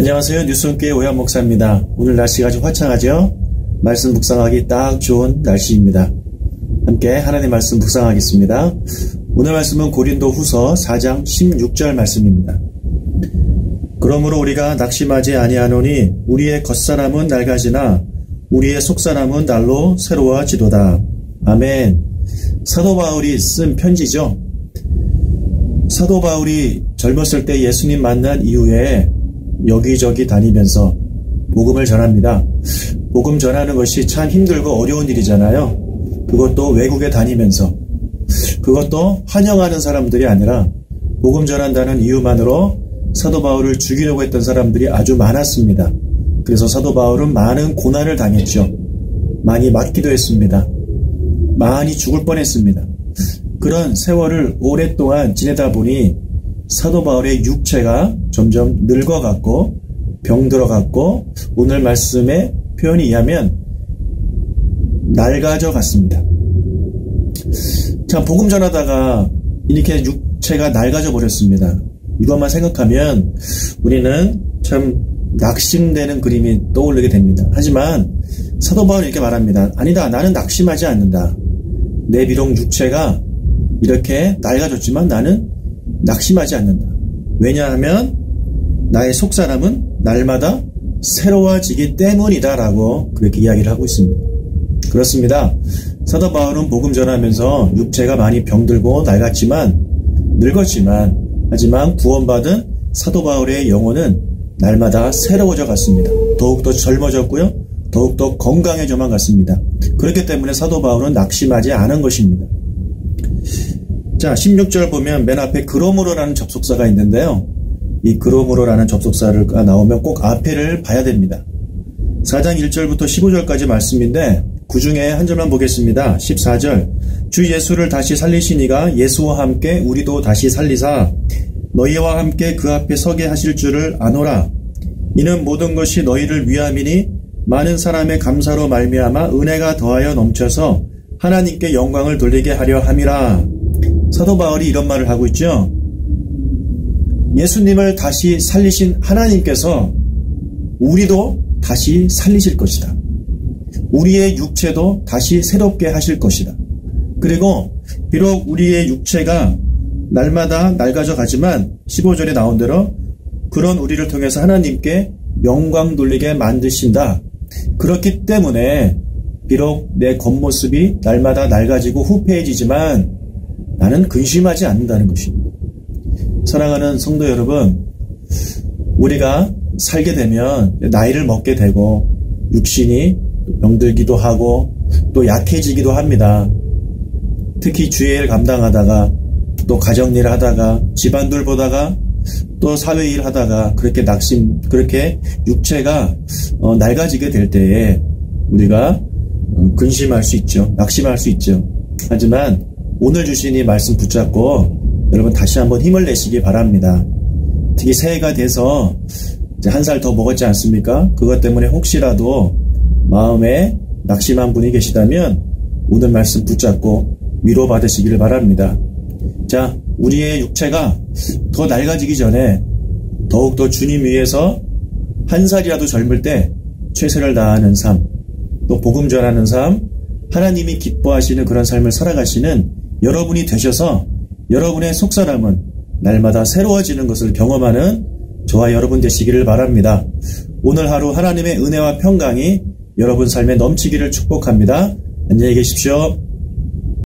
안녕하세요. 뉴스원교회 오현 목사입니다. 오늘 날씨가 아주 화창하죠? 말씀 묵상하기 딱 좋은 날씨입니다. 함께 하나님 말씀 묵상하겠습니다. 오늘 말씀은 고린도 후서 4장 16절 말씀입니다. 그러므로 우리가 낙심하지 아니하노니 우리의 겉사람은 낡아지나 우리의 속사람은 날로 새로워지도다. 아멘. 사도 바울이 쓴 편지죠. 사도 바울이 젊었을 때 예수님 만난 이후에 여기저기 다니면서 복음을 전합니다. 복음 전하는 것이 참 힘들고 어려운 일이잖아요. 그것도 외국에 다니면서 그것도 환영하는 사람들이 아니라 복음 전한다는 이유만으로 사도 바울을 죽이려고 했던 사람들이 아주 많았습니다. 그래서 사도 바울은 많은 고난을 당했죠. 많이 맞기도 했습니다. 많이 죽을 뻔했습니다. 그런 세월을 오랫동안 지내다 보니 사도 바울의 육체가 점점 늙어갔고 병들어갔고 오늘 말씀의 표현에 의하면 낡아져 갔습니다. 자, 복음 전하다가 이렇게 육체가 낡아져 버렸습니다. 이것만 생각하면 우리는 참 낙심되는 그림이 떠오르게 됩니다. 하지만 사도 바울은 이렇게 말합니다. 아니다. 나는 낙심하지 않는다. 내 비록 육체가 이렇게 낡아졌지만 나는 낙심하지 않는다. 왜냐하면 나의 속 사람은 날마다 새로워지기 때문이다라고 그렇게 이야기를 하고 있습니다. 그렇습니다. 사도 바울은 복음 전하면서 육체가 많이 병들고 낡았지만 늙었지만 하지만 구원받은 사도 바울의 영혼은 날마다 새로워져 갔습니다. 더욱더 젊어졌고요. 더욱더 건강해져만 갔습니다. 그렇기 때문에 사도 바울은 낙심하지 않은 것입니다. 자, 16절 보면 맨 앞에 그러므로라는 접속사가 있는데요. 이 그러므로라는 접속사를 나오면 꼭 앞에를 봐야 됩니다. 4장 1절부터 15절까지 말씀인데 그 중에 한 절만 보겠습니다. 14절 주 예수를 다시 살리시니가 예수와 함께 우리도 다시 살리사 너희와 함께 그 앞에 서게 하실 줄을 아노라. 이는 모든 것이 너희를 위함이니 많은 사람의 감사로 말미암아 은혜가 더하여 넘쳐서 하나님께 영광을 돌리게 하려 함이라. 사도 바울이 이런 말을 하고 있죠. 예수님을 다시 살리신 하나님께서 우리도 다시 살리실 것이다. 우리의 육체도 다시 새롭게 하실 것이다. 그리고 비록 우리의 육체가 날마다 낡아져 가지만 15절에 나온 대로 그런 우리를 통해서 하나님께 영광 돌리게 만드신다. 그렇기 때문에 비록 내 겉모습이 날마다 낡아지고 후패해지지만 나는 근심하지 않는다는 것입니다. 사랑하는 성도 여러분, 우리가 살게 되면 나이를 먹게 되고 육신이 병들기도 하고 또 약해지기도 합니다. 특히 주의를 감당하다가 또 가정 일 하다가 집안들 보다가 또 사회 일 하다가 그렇게 낙심 그렇게 육체가 어, 낡아지게 될 때에 우리가 어, 근심할 수 있죠. 낙심할 수 있죠. 하지만 오늘 주신 이 말씀 붙잡고 여러분 다시 한번 힘을 내시기 바랍니다. 특히 새해가 돼서 한 살 더 먹었지 않습니까? 그것 때문에 혹시라도 마음에 낙심한 분이 계시다면 오늘 말씀 붙잡고 위로받으시기를 바랍니다. 자, 우리의 육체가 더 낡아지기 전에 더욱더 주님 위해서 한 살이라도 젊을 때 최선을 다하는 삶, 또 복음 전하는 삶, 하나님이 기뻐하시는 그런 삶을 살아가시는 여러분이 되셔서 여러분의 속사람은 날마다 새로워지는 것을 경험하는 저와 여러분 되시기를 바랍니다. 오늘 하루 하나님의 은혜와 평강이 여러분 삶에 넘치기를 축복합니다. 안녕히 계십시오.